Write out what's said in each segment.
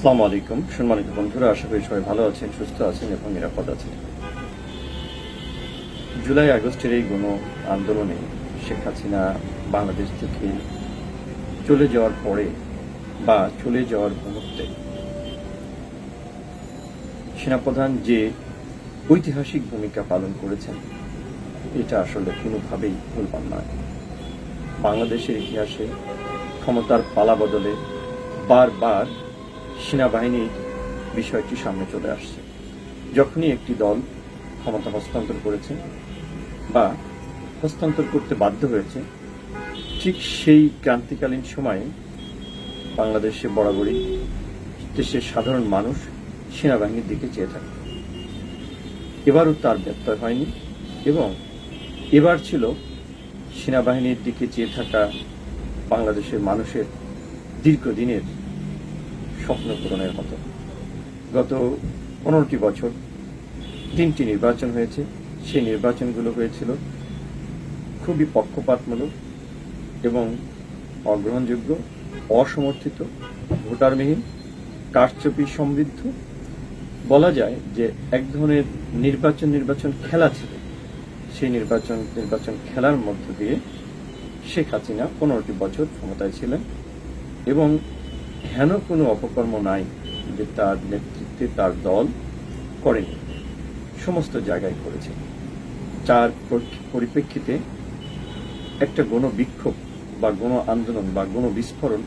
আসসালামু আলাইকুম। সম্মানিত বন্ধুরা, আশা করি সবাই ভালো আছেন, সুস্থ আছেন এবং নিরাপদ আছেন। জুলাই আগস্টের এই গণ আন্দোলনে শেখ হাসিনা বাংলাদেশ থেকে চলে যাওয়ার পরে বা চলে যাওয়ার মুহূর্তে সেনাপ্রধান যে ঐতিহাসিক ভূমিকা পালন করেছেন, এটা আসলে কোনোভাবেই ভুলবার নয়। বাংলাদেশের ইতিহাসে ক্ষমতার পালা বদলে বারবার সেনাবাহিনীর বিষয়টি সামনে চলে আসছে। যখনই একটি দল ক্ষমতা হস্তান্তর করেছে বা হস্তান্তর করতে বাধ্য হয়েছে, ঠিক সেই ক্রান্তিকালীন সময়ে বাংলাদেশে বরাবরই দেশের সাধারণ মানুষ সেনাবাহিনীর দিকে চেয়ে থাকে। এবারও তার ব্যত্যয় হয়নি এবং এবার ছিল সেনাবাহিনীর দিকে চেয়ে থাকা বাংলাদেশের মানুষের দীর্ঘদিনের স্বপ্ন পূরণের মতো। গত পনেরোটি বছর তিনটি নির্বাচন হয়েছে। সেই নির্বাচনগুলো হয়েছিল খুবই পক্ষপাতমূলক এবং অগ্রহণযোগ্য, অসমর্থিত, ভোটারবিহীন, কারচুপি সমৃদ্ধ। বলা যায় যে এক ধরনের নির্বাচন নির্বাচন খেলা ছিল। সেই নির্বাচন নির্বাচন খেলার মধ্য দিয়ে শেখ হাসিনা পনেরোটি বছর ক্ষমতায় ছিলেন এবং হেন কোনো অপকর্ম নাই যে তার নেতৃত্বে তার দল করেনি সমস্ত জায়গায় করেছে। পরি- পরিপ্রেক্ষিতে একটা গণ বিক্ষোভ বা গণ আন্দোলন বা গণ বিস্ফোরণ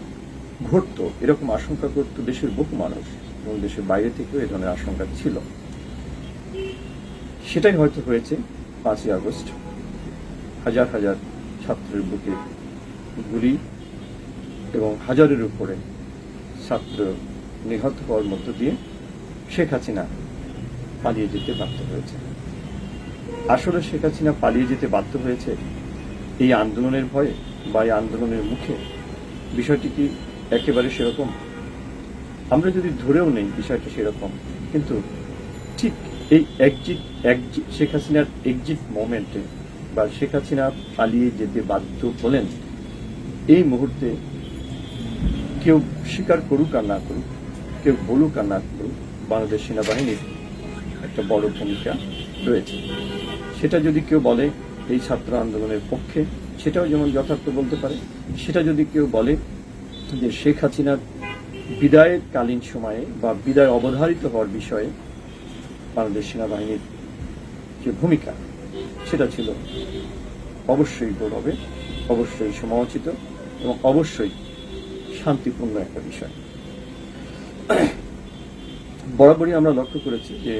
ঘটতো। এরকম আশঙ্কা করত দেশের বহু মানুষ এবং দেশের বাইরে থেকেও এ ধরনের আশঙ্কা ছিল। সেটাই হয়তো হয়েছে পাঁচই আগস্ট। হাজার হাজার ছাত্রের বুকে গুলি এবং হাজারের উপরে ছাত্র নিহত হওয়ার মধ্য দিয়ে শেখ হাসিনা পালিয়ে যেতে বাধ্য হয়েছে। আসলে শেখ হাসিনা পালিয়ে যেতে বাধ্য হয়েছে এই আন্দোলনের ভয়ে বা এই আন্দোলনের মুখে? বিষয়টি কি একেবারে সেরকম? আমরা যদি ধরেও নেই বিষয়টা সেরকম, কিন্তু ঠিক এই একজিট একজিট, শেখ হাসিনার একজিট মোমেন্টে বা শেখ হাসিনা পালিয়ে যেতে বাধ্য হলেন, এই মুহূর্তে কেউ স্বীকার করুক আর না করুক, কেউ বলুক আর না করুক বাংলাদেশ সেনাবাহিনীর একটা বড় ভূমিকা রয়েছে। সেটা যদি কেউ বলে এই ছাত্র আন্দোলনের পক্ষে, সেটাও যেমন যথার্থ বলতে পারে, সেটা যদি কেউ বলে যে শেখ হাসিনার বিদায়ের কালীন সময়ে বা বিদায় অবধারিত হওয়ার বিষয়ে বাংলাদেশ সেনাবাহিনীর যে ভূমিকা, সেটা ছিল অবশ্যই গৌরবে অবশ্যই সমালোচিত এবং অবশ্যই শান্তিপূর্ণ একটা বিষয়। বরাবরই আমরা লক্ষ্য করেছি যে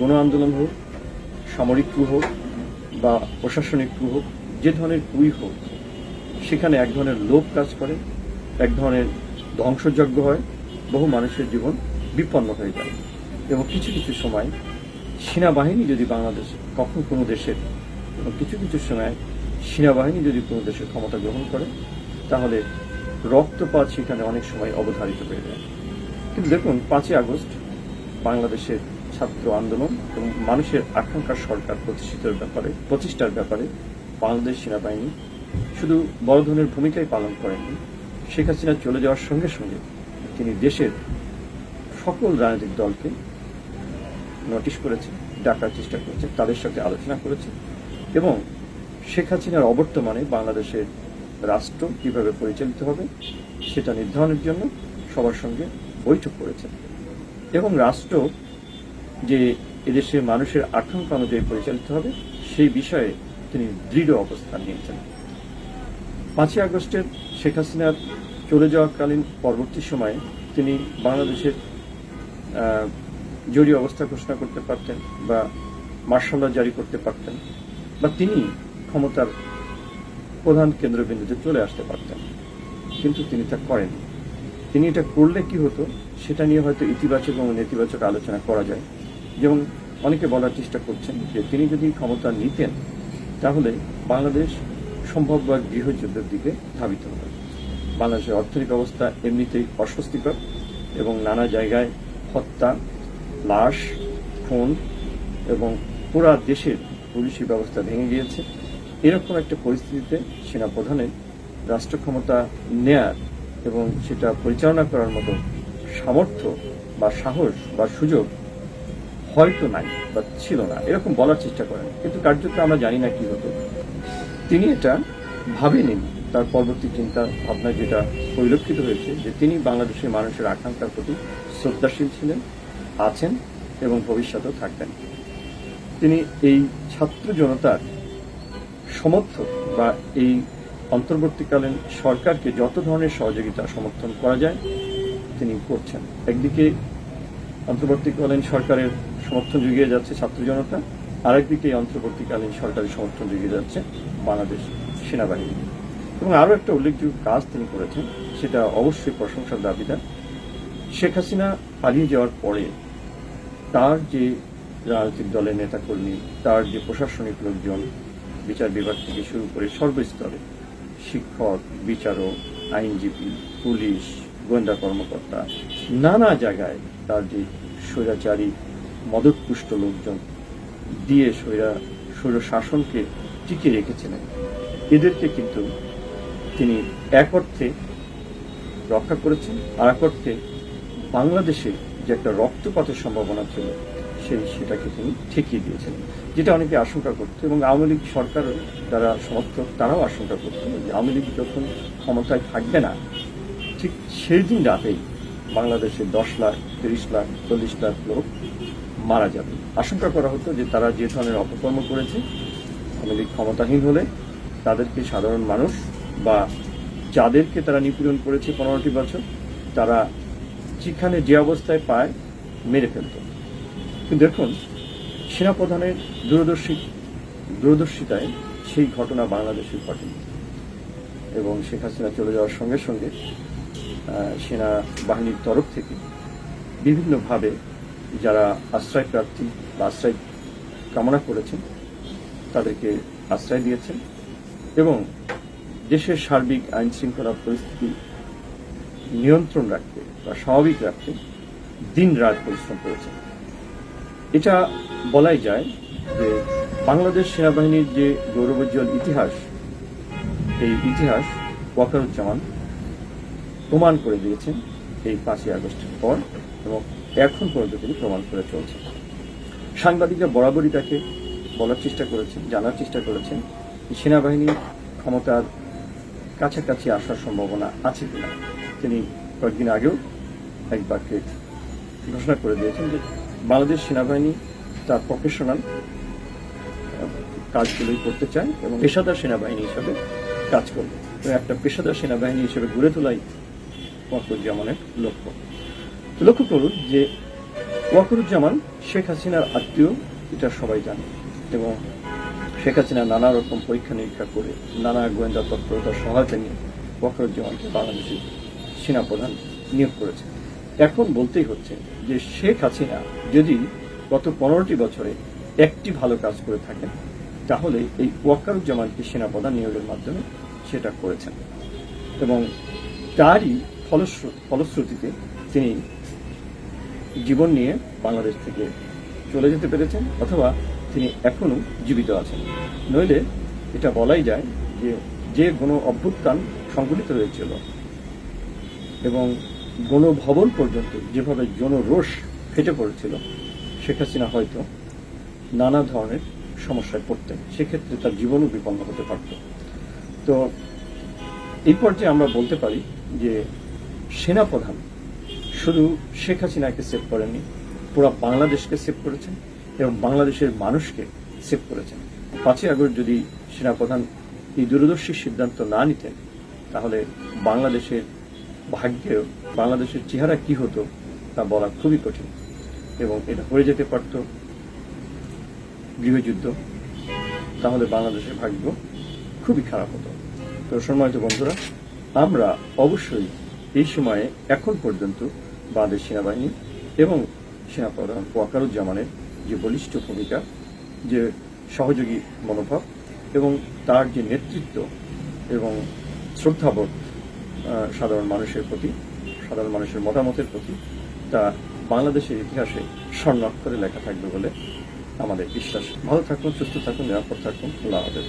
গণ আন্দোলন হোক, সামরিক ক্রু হোক বা প্রশাসনিক ক্রু হোক, যে ধরনের ক্রুই হোক, সেখানে এক ধরনের লোভ কাজ করে, এক ধরনের ধ্বংসযজ্ঞ হয়, বহু মানুষের জীবন বিপন্ন হয়ে যায়। এবং কিছু কিছু সময় সেনাবাহিনী যদি বাংলাদেশ, কখন কোনো দেশের, এবং কিছু কিছু সময় সেনাবাহিনী যদি কোনো দেশের ক্ষমতা গ্রহণ করে, তাহলে রক্তপাত সেখানে অনেক সময় অবধারিত হয়ে যায়। কিন্তু দেখুন, পাঁচই আগস্ট বাংলাদেশের ছাত্র আন্দোলন এবং মানুষের আকাঙ্ক্ষা সরকার প্রতিষ্ঠিতের ব্যাপারে প্রতিষ্ঠার ব্যাপারে বাংলাদেশ সেনাবাহিনী শুধু বড় ধরনের ভূমিকাই পালন করেননি শেখ হাসিনা চলে যাওয়ার সঙ্গে সঙ্গে তিনি দেশের সকল রাজনৈতিক দলকে নোটিশ করেছে, ডাকার চেষ্টা করেছে, তাদের সাথে আলোচনা করেছে এবং শেখ হাসিনার অবর্তমানে বাংলাদেশের রাষ্ট্র কীভাবে পরিচালিত হবে সেটা নির্ধারণের জন্য সবার সঙ্গে বৈঠক করেছেন। এবং রাষ্ট্র যে এদেশের মানুষের আকাঙ্ক্ষা অনুযায়ী পরিচালিত হবে, সেই বিষয়ে তিনি দৃঢ় অবস্থান নিয়েছেন। পাঁচই আগস্টের শেখ হাসিনার চলে যাওয়াকালীন পরবর্তী সময়ে তিনি বাংলাদেশের জরুরি অবস্থা ঘোষণা করতে পারতেন বা মার্শাল জারি করতে পারতেন বা তিনি ক্ষমতার প্রধান কেন্দ্রবিন্দুতে চলে আসতে পারতেন। কিন্তু তিনি তা করেন তিনি এটা করলে কি হতো, সেটা নিয়ে হয়তো ইতিবাচক এবং নেতিবাচক আলোচনা করা যায়। যেমন অনেকে বলার চেষ্টা করছেন যে তিনি যদি ক্ষমতা নিতেন, তাহলে বাংলাদেশ সম্ভব বা গৃহযুদ্ধের দিকে ধাবিত হবে বাংলাদেশের অর্থনৈতিক অবস্থা এমনিতেই অস্বস্তিকর এবং নানা জায়গায় হত্যা, লাশ, খুন এবং পুরা দেশের পুলিশি ব্যবস্থা ভেঙে গিয়েছে। এরকম একটা পরিস্থিতিতে সেনাপ্রধানের রাষ্ট্র ক্ষমতা নেয়ার এবং সেটা পরিচালনা করার মতো সামর্থ্য বা সাহস বা সুযোগ হয়তো নাই বা ছিল না। এরকম বলার চেষ্টা করেন। কিন্তু কার্যত আমরা জানি না কি হতো। তিনি এটা ভাবেনি তার পরবর্তী চিন্তা ভাবনা যেটা পরিলক্ষিত হয়েছে, যে তিনি বাংলাদেশের মানুষের আকাঙ্ক্ষার প্রতি শ্রদ্ধাশীল ছিলেন, আছেন এবং ভবিষ্যতেও থাকবেন। তিনি এই ছাত্র জনতার সমর্থক বা এই অন্তর্বর্তীকালীন সরকারকে যত ধরনের সহযোগিতা সমর্থন করা যায়, তিনি করছেন। একদিকে অন্তর্বর্তীকালীন সরকারের সমর্থন জুগিয়ে যাচ্ছে ছাত্র জনতা, আরেকদিকে অন্তর্বর্তীকালীন সরকারের সমর্থন জুগিয়ে যাচ্ছে বাংলাদেশ সেনাবাহিনী। এবং আরও একটা উল্লেখযোগ্য কাজ তিনি করেছেন, সেটা অবশ্যই প্রশংসার দাবিদার। শেখ হাসিনা পালিয়ে যাওয়ার পরে তার যে রাজনৈতিক দলের নেতাকর্মী, তার যে প্রশাসনিক লোকজন বিচার বিভাগ থেকে শুরু করে সর্বস্তরে শিক্ষক, বিচারক, আইনজীবী, পুলিশ, গোয়েন্দা কর্মকর্তা, নানা জায়গায় তার যে স্বৈরাচারী, মদতপুষ্ট লোকজন দিয়ে স্বৈরা, স্বৈর শাসনকে টিকিয়ে রেখেছিলেন। এদেরকে কিন্তু তিনি এক অর্থে রক্ষা করেছেন, আর এক অর্থে বাংলাদেশে যে একটা রক্তপাতের সম্ভাবনা ছিল সেই সেটাকে তিনি ঠেকিয়ে দিয়েছেন, যেটা অনেকে আশঙ্কা করত এবং আওয়ামী লীগ সরকার যারা সমর্থক তারাও আশঙ্কা করত যে আওয়ামী লীগ যখন ক্ষমতায় থাকবে না, ঠিক সেই দিন রাতেই বাংলাদেশে দশ লাখ, তিরিশ লাখ, চল্লিশ লাখ লোক মারা যাবে। আশঙ্কা করা হতো যে তারা যে ধরনের অপকর্ম করেছে, আওয়ামী লীগ ক্ষমতাহীন হলে তাদেরকে সাধারণ মানুষ বা যাদেরকে তারা নিপীড়ন করেছে পনেরোটি বছর, তারা যেখানে যে অবস্থায় পায় মেরে ফেলত। কিন্তু দেখুন, সেনাপ্রধানের দূরদর্শী, দূরদর্শিতায় সেই ঘটনা বাংলাদেশে ঘটেনি এবং শেখ হাসিনা চলে যাওয়ার সঙ্গে সঙ্গে সেনা বাহিনীর তরফ থেকে বিভিন্নভাবে যারা আশ্রয় প্রার্থী বা আশ্রয় কামনা করেছেন, তাদেরকে আশ্রয় দিয়েছেন এবং দেশের সার্বিক আইন শৃঙ্খলা পরিস্থিতি নিয়ন্ত্রণ রাখতে বা স্বাভাবিক রাখতে দিন রাত পরিশ্রম করেছেন। এটা বলাই যায় যে বাংলাদেশ সেনাবাহিনীর যে গৌরবোজ্জ্বল ইতিহাস, এই ইতিহাস ওয়াকারুজ্জামান প্রমাণ করে দিয়েছেন এই পাঁচই আগস্টের পর এবং এখন পর্যন্ত তিনি প্রমাণ করে চলছেন। সাংবাদিকরা বরাবরই তাকে বলার চেষ্টা করেছেন, জানার চেষ্টা করেছেন সেনাবাহিনী ক্ষমতার কাছাকাছি আসার সম্ভাবনা আছে কিনা। তিনি কয়েকদিন আগেও এক বাক্যে ঘোষণা করে দিয়েছেন যে বাংলাদেশ সেনাবাহিনী তার প্রফেশনাল কাজগুলোই করতে চায় এবং পেশাদার সেনাবাহিনী হিসেবে কাজ করবে। এবং একটা পেশাদার সেনাবাহিনী হিসেবে গড়ে তোলাই ওয়াকুরুজ্জামানের লক্ষ্য। লক্ষ্য করুন যে ওয়াকুরুজ্জামান শেখ হাসিনার আত্মীয়, এটা সবাই জানে। এবং শেখ হাসিনা নানা রকম পরীক্ষা নিরীক্ষা করে নানা গোয়েন্দা তৎপরতার সহায়তা নিয়ে ওয়াকুরুজ্জামানকে বাংলাদেশের সেনাপ্রধান নিয়োগ করেছে এখন বলতেই হচ্ছে যে শেখ হাসিনা যদি গত পনেরোটি বছরে একটি ভালো কাজ করে থাকেন, তাহলে এই ওয়াকারুজ্জামানকে সেনাপ্রধান নিয়োগের মাধ্যমে সেটা করেছেন। এবং তারই ফলশ্রু- ফলশ্রুতিতে তিনি জীবন নিয়ে বাংলাদেশ থেকে চলে যেতে পেরেছেন অথবা তিনি এখনও জীবিত আছেন। নইলে এটা বলাই যায় যে যে কোনো অভ্যুত্থান সংঘটিত হয়েছিল। এবং গণভবন পর্যন্ত যেভাবে জনরোষ ফেটে পড়েছিল, শেখ হাসিনা হয়তো নানা ধরনের সমস্যায় পড়তেন। সেক্ষেত্রে তার জীবনও বিপন্ন হতে পারত। তো এই পর্যায়ে আমরা বলতে পারি যে সেনাপ্রধান শুধু শেখ হাসিনাকে সেভ করেননি, পুরো বাংলাদেশকে সেভ করেছেন এবং বাংলাদেশের মানুষকে সেভ করেছেন। পাঁচই আগস্ট যদি সেনাপ্রধান এই দূরদর্শী সিদ্ধান্ত না নিতেন, তাহলে বাংলাদেশের ভাগ্যেও বাংলাদেশের চেহারা কি হতো তা বলা খুবই কঠিন এবং এটা হয়ে যেতে পারত গৃহযুদ্ধ। তাহলে বাংলাদেশের ভাগ্য খুবই খারাপ হতো। তো সম্মানিত বন্ধুরা, আমরা অবশ্যই এই সময়ে এখন পর্যন্ত বাংলাদেশ সেনাবাহিনী এবং সেনাপ্রধান ওয়াকারুজ্জামানের যে বলিষ্ঠ ভূমিকা, যে সহযোগী মনোভাব এবং তার যে নেতৃত্ব এবং শ্রদ্ধাবোধ সাধারণ মানুষের প্রতি সাধারণ মানুষের মতামতের প্রতি তা বাংলাদেশের ইতিহাসে স্বর্ণাক্ষরে লেখা থাকবে বলে আমাদের বিশ্বাস। ভালো থাকুন, সুস্থ থাকুন, নিরাপদ থাকুন। আল্লাহ হাফেজ।